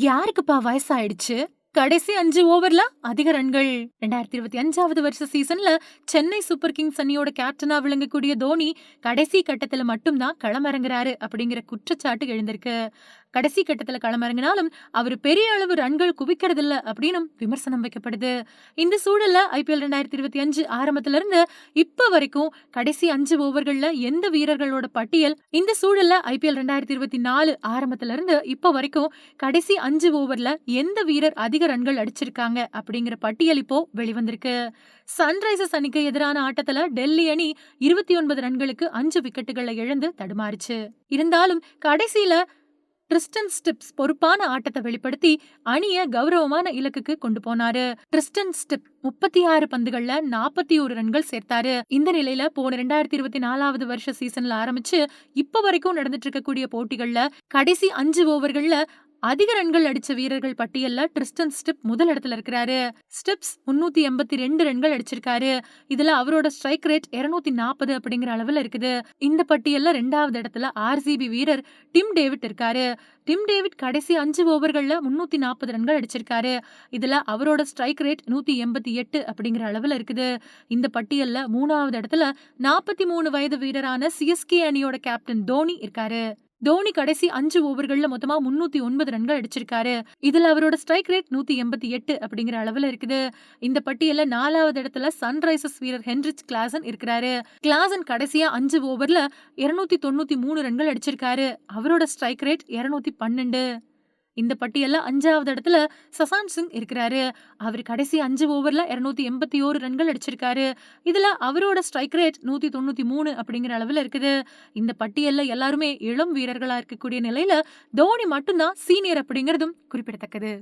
யாருக்குப்பா வயசாயிடுச்சு? கடைசி அஞ்சு ஓவர்ல அதிக ரன்கள். ரெண்டாயிரத்தி இருபத்தி அஞ்சாவது வருஷ சீசன்ல சென்னை சூப்பர் கிங்ஸ் அணியோட கேப்டனா விளங்கக்கூடிய தோனி கடைசி கட்டத்துல மட்டும்தான் களமிறங்குறாரு அப்படிங்கிற குற்றச்சாட்டு எழுந்திருக்கு. கடைசி கட்டத்துல களமிறங்கினாலும் அவர் பெரிய அளவு ரன்கள் குவிக்கிறதில்ல அப்படின்னு விமர்சனம் வைக்கப்படுது. இந்த சூழல்ல ஐபிஎல் ரெண்டாயிரத்தி இருபத்தி அஞ்சு ஆரம்பத்துல இருந்து இப்ப வரைக்கும் கடைசி அஞ்சு ஓவர்கள்ல எந்த வீரர்களோட பட்டியல் இந்த சூழல்ல ஐபிஎல் ரெண்டாயிரத்தி இருபத்தி நாலு ஆரம்பத்துல இருந்து இப்ப வரைக்கும் கடைசி அஞ்சு ஓவர்ல எந்த வீரர் அதிக ரன்கள் அடிச்சிருக்காங்க அப்படிங்கிற பட்டியல் இப்போ வெளிவந்திருக்கு. சன்ரைசர்ஸ் அணிக்கு எதிரான ஆட்டத்துல டெல்லி அணி இருபத்தி ஒன்பது ரன்களுக்கு அஞ்சு விக்கெட்டுகளை இழந்து தடுமாறுச்சு. இருந்தாலும் கடைசியில டிரிஸ்டன் ஸ்டிப்ஸ் பொறுப்பான ஆட்டத்தை வெளிப்படுத்தி அணிய கௌரவமான இலக்குக்கு கொண்டு போனாரு. டிரிஸ்டன் ஸ்டிப் முப்பத்தி ஆறு பந்துகள்ல நாற்பத்தி ஒரு ரன்கள் சேர்த்தாரு. இந்த நிலையில போன ரெண்டாயிரத்தி இருபத்தி நாலாவது வருஷ சீசன்ல ஆரம்பிச்சு இப்ப வரைக்கும் நடந்துட்டு இருக்கக்கூடிய போட்டிகள்ல கடைசி அஞ்சு ஓவர்கள்ல அதிக ரன்கள் அடிச்ச வீரர்கள் பட்டியல்ல ட்ரிஸ்டன் ஸ்டிப் முதல் இடத்துல இருக்கிறாரு. ஸ்டிப்ஸ் முன்னூத்தி எண்பத்தி ரெண்டு ரன்கள் அடிச்சிருக்காரு. இதுல அவரோட ஸ்ட்ரைக் ரேட் இருநூத்தி நாற்பது அப்படிங்கிற அளவுல இருக்குது. இந்த பட்டியல்ல ரெண்டாவது இடத்துல ஆர்சிபி வீரர் டிம் டேவிட் இருக்காரு. டிம் டேவிட் கடைசி அஞ்சு ஓவர்கள்ல முன்னூத்தி நாற்பது ரன்கள் அடிச்சிருக்காரு. இதுல அவரோட ஸ்ட்ரைக் ரேட் நூத்தி எண்பத்தி எட்டு அப்படிங்கிற அளவுல இருக்குது. இந்த பட்டியல்ல மூணாவது இடத்துல நாற்பத்தி மூணு வயது வீரரான சிஎஸ்கே அணியோட கேப்டன் தோனி இருக்காரு. தோனி கடைசி அஞ்சு ஓவர்கள்ல மொத்தமா முன்னூத்தி ஒன்பது ரன்கள் அடிச்சிருக்காரு. இதுல அவரோட ஸ்ட்ரைக் ரேட் நூத்தி எண்பத்தி எட்டு அப்படிங்கிற அளவுல இருக்குது. இந்த பட்டியல்ல நாலாவது இடத்துல சன்ரைசர்ஸ் வீரர் ஹென்ரிச் கிளாசன் இருக்கிறாரு. கிளாசன் கடைசியா அஞ்சு ஓவர்ல இருநூத்தி தொண்ணூத்தி மூணு ரன்கள் அடிச்சிருக்காரு. அவரோட ஸ்ட்ரைக் ரேட் இருநூத்தி பன்னெண்டு. இந்த பட்டியல்ல அஞ்சாவது இடத்துல சசாந்த் சிங் இருக்கிறாரு. அவர் கடைசி அஞ்சு ஓவர்ல இருநூத்தி எண்பத்தி ஓரு ரன்கள் அடிச்சிருக்காரு. இதுல அவரோட ஸ்ட்ரைக் ரேட் நூத்தி தொண்ணூத்தி மூணு அப்படிங்கிற அளவுல இருக்குது. இந்த பட்டியல்ல எல்லாருமே இளம் வீரர்களா இருக்கக்கூடிய நிலையில தோனி மட்டும்தான் சீனியர் அப்படிங்கிறதும் குறிப்பிடத்தக்கது.